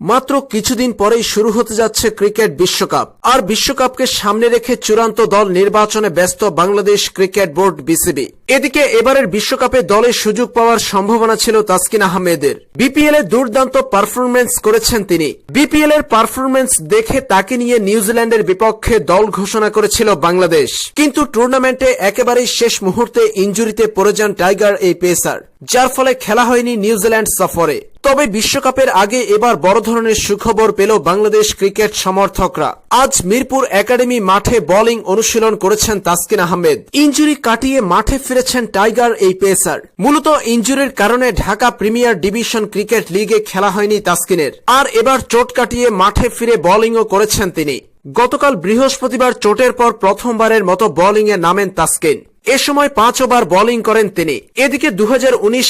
মাত্র কিছুদিন পরেই শুরু হতে যাচ্ছে ক্রিকেট বিশ্বকাপ। আর বিশ্বকাপকে সামনে রেখে চূড়ান্ত দল নির্বাচনে ব্যস্ত বাংলাদেশ ক্রিকেট বোর্ড বিসিবি। এদিকে এবারের বিশ্বকাপে দলে সুযোগ পাওয়ার সম্ভাবনা ছিল তাসকিন আহমেদের। বিপিএল এ দুর্দান্ত পারফরমেন্স করেছেন তিনি। বিপিএল এর পারফরমেন্স দেখে তাকে নিয়ে নিউজিল্যান্ডের বিপক্ষে দল ঘোষণা করেছিল বাংলাদেশ। কিন্তু টুর্নামেন্টে একেবারেই শেষ মুহূর্তে ইঞ্জুরিতে পড়ে যান টাইগার এই পেসার, যার ফলে খেলা হয়নি নিউজিল্যান্ড সফরে। তবে বিশ্বকাপের আগে এবার বড় ধরনের সুখবর পেল বাংলাদেশ ক্রিকেট সমর্থকরা। আজ মিরপুর একাডেমি মাঠে বোলিং অনুশীলন করেছেন তাসকিন আহমেদ। ইঞ্জুরি কাটিয়ে মাঠে ফিরেছেন টাইগার, এই পেসার। মূলত ইঞ্জুরির কারণে ঢাকা প্রিমিয়ার ডিভিশন ক্রিকেট লিগে খেলা হয়নি তাসকিনের। আর এবার চোট কাটিয়ে মাঠে ফিরে বোলিংও করেছেন তিনি। গতকাল বৃহস্পতিবার চোটের পর প্রথমবারের মতো বোলিংয়ে নামেন তাসকিন। এ সময় পাঁচ ওভার বোলিং করেন তিনি। এদিকে দু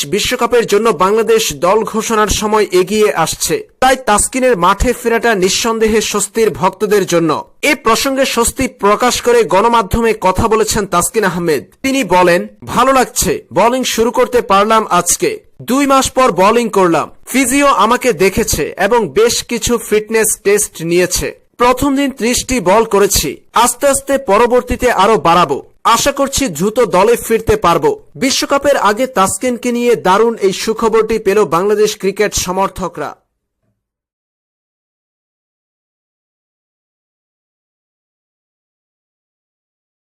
বিশ্বকাপের জন্য বাংলাদেশ দল ঘোষণার সময় এগিয়ে আসছে। তাই তাসকিনের মাঠে ফেরাটা নিঃসন্দেহে স্বস্তির ভক্তদের জন্য। এ প্রসঙ্গে স্বস্তি প্রকাশ করে গণমাধ্যমে কথা বলেছেন তাসকিন আহমেদ। তিনি বলেন, ভালো লাগছে, বোলিং শুরু করতে পারলাম আজকে। দুই মাস পর বোলিং করলাম। ফিজিও আমাকে দেখেছে এবং বেশ কিছু ফিটনেস টেস্ট নিয়েছে। প্রথম দিন ত্রিশটি বল করেছি। আস্তে আস্তে পরবর্তীতে আরও বাড়াবো। আশা করছি দ্রুত দলে ফিরতে পারব। বিশ্বকাপের আগে তাসকিনকে নিয়ে দারুণ এই সুখবরটি পেল বাংলাদেশ ক্রিকেট সমর্থকরা।